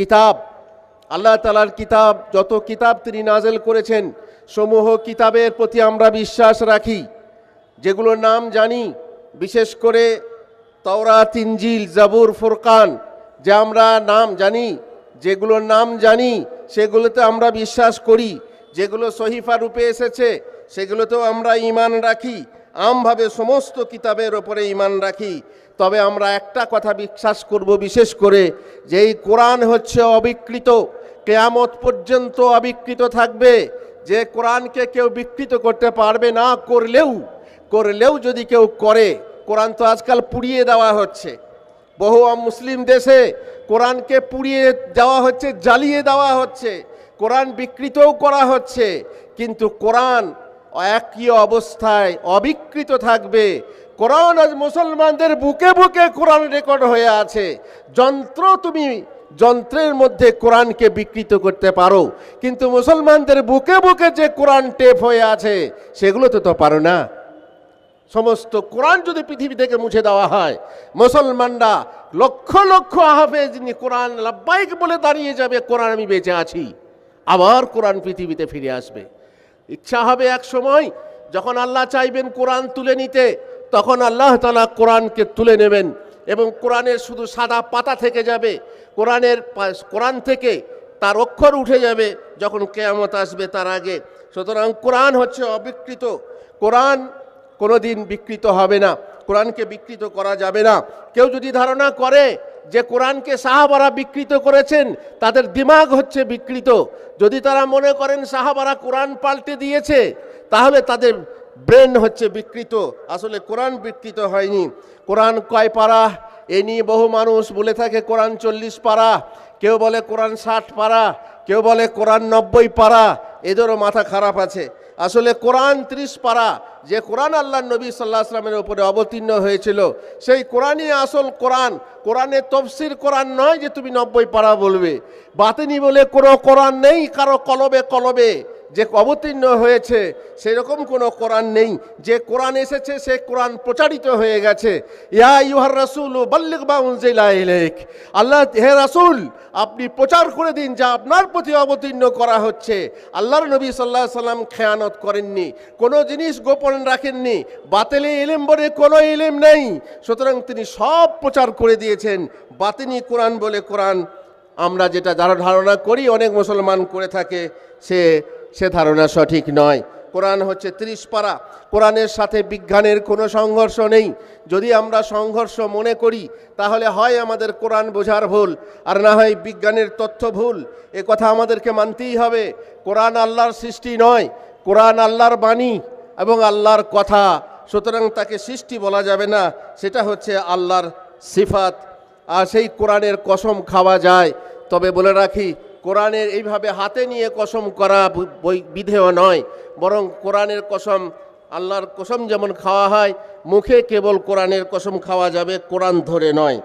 কিতাব, আল্লাহ তালার কিতাব, যত কিতাব তিনি নাজেল করেছেন, সমূহ কিতাবের প্রতি আমরা বিশ্বাস রাখি। যেগুলোর নাম জানি, বিশেষ করে তওরা ইনজিল, জাবুর, ফুরকান, যে আমরা নাম জানি, যেগুলোর নাম জানি, সেগুলোতে আমরা বিশ্বাস করি। যেগুলো সহিফা রূপে এসেছে, সেগুলোতেও আমরা ইমান রাখি। আমভাবে সমস্ত কিতাবের ওপরে ইমান রাখি। তবে আমরা একটা কথা বিশ্বাস করব বিশেষ করে, যে এই কোরআন হচ্ছে অবিকৃত। কেয়ামত পর্যন্ত অবিকৃত থাকবে। যে কোরআনকে কেউ বিকৃত করতে পারবে না করলেও করলেও যদি কেউ করে, কোরআন তো আজকাল পুড়িয়ে দেওয়া হচ্ছে। বহু মুসলিম দেশে কোরআনকে পুড়িয়ে দেওয়া হচ্ছে, জ্বালিয়ে দেওয়া হচ্ছে। কোরআন বিকৃতও করা হচ্ছে। কিন্তু কোরআন একই অবস্থায় অবিকৃত থাকবে। কোরআন আজ মুসলমানদের বুকে বুকে কোরআন রেকর্ড হয়ে আছে। যন্ত্র তুমি যন্ত্রের মধ্যে কোরআনকে বিকৃত করতে পারো। কিন্তু মুসলমানদের বুকে বুকে যে কোরআন টেপ হয়ে আছে, সেগুলো তো তো পারো না। সমস্ত কোরআন যদি পৃথিবী থেকে মুছে দেওয়া হয়, মুসলমানরা লক্ষ লক্ষ হাফেজ কোরআন লাব্বাইক বলে দাঁড়িয়ে যাবে, কোরআন আমি বেঁচে আছি। আবার কোরআন পৃথিবীতে ফিরে আসবে। ইচ্ছা হবে এক সময় যখন আল্লাহ চাইবেন কোরআন তুলে নিতে, তখন আল্লাহ তালা কোরআনকে তুলে নেবেন এবং কোরআনের শুধু সাদা পাতা থেকে যাবে, কোরআনের কোরআন থেকে তার অক্ষর উঠে যাবে যখন কেয়ামত আসবে তার আগে। সুতরাং কোরআন হচ্ছে অবিকৃত। কোরআন কোনো দিন বিকৃত হবে না। কোরআনকে বিকৃত করা যাবে না। কেউ যদি ধারণা করে যে কোরআনকে সাহাবারা বিকৃত করেছেন, তাদের দিমাগ হচ্ছে বিকৃত। যদি তারা মনে করেন সাহাবারা কোরআন পাল্টে দিয়েছে, তাহলে তাদের ব্রেন হচ্ছে বিকৃত। আসলে কোরআন বিকৃত হয়নি। কোরআন কয় পারা? এ নিয়ে বহু মানুষ বলে থাকে, কোরআন চল্লিশ পারা। কেউ বলে কোরআন ষাট পারা। কেউ বলে কোরআন নব্বই পারা। এদেরও মাথা খারাপ আছে। আসলে কোরআন ত্রিশ পারা, যে কোরআন আল্লাহ নবী সাল্লাহ আসলামের উপরে অবতীর্ণ হয়েছিল, সেই কোরআনই আসল কোরআন। কোরআনে তফসির কোরআন নয় যে তুমি নব্বই পারা বলবে। বাতিনি বলে কোনো কোরআন নেই, কারও কলবে কলবে। যে অবতীর্ণ হয়েছে, সেরকম কোনো কোরআন নেই। যে কোরআন এসেছে, সে কোরআন প্রচারিত হয়ে গেছে। ইয়া ইউহার রাসুল বাল্লিক বা উনজিলা ইলাইক। আল্লাহ, হে রাসুল, আপনি প্রচার করে দিন যা আপনার প্রতি অবতীর্ণ করা হচ্ছে। আল্লাহর নবী সাল্লাহ সাল্লাম খেয়ানত করেননি, কোনো জিনিস গোপন রাখেননি, বাতিলে ইলেম বলে কোনো ইলেম নেই। সুতরাং তিনি সব প্রচার করে দিয়েছেন, বাতিনি কোরআন বলে কোরআন। আমরা যেটা যারা ধারণা করি, অনেক মুসলমান করে থাকে, সে সে ধারণা সঠিক নয়। কোরআন হচ্ছে ত্রিশ পারা। কোরআনের সাথে বিজ্ঞানের কোনো সংঘর্ষ নেই। যদি আমরা সংঘর্ষ মনে করি, তাহলে হয় আমাদের কোরআন বোঝার ভুল, আর না হয় বিজ্ঞানের তথ্য ভুল। এ কথা আমাদেরকে মানতেই হবে। কোরআন আল্লাহর সৃষ্টি নয়, কোরআন আল্লাহর বাণী এবং আল্লাহর কথা। সুতরাং তাকে সৃষ্টি বলা যাবে না, সেটা হচ্ছে আল্লাহর সিফাত। আর সেই কোরআনের কসম খাওয়া যায়। তবে বলে রাখি কোরআনের এইভাবে হাতে নিয়ে কসম করা বিধেয় নয়, বরং কোরআনের কসম, আল্লাহর কসম যেমন খাওয়া হয়, মুখে কেবল কোরআনের কসম খাওয়া যাবে, কোরআন ধরে নয়।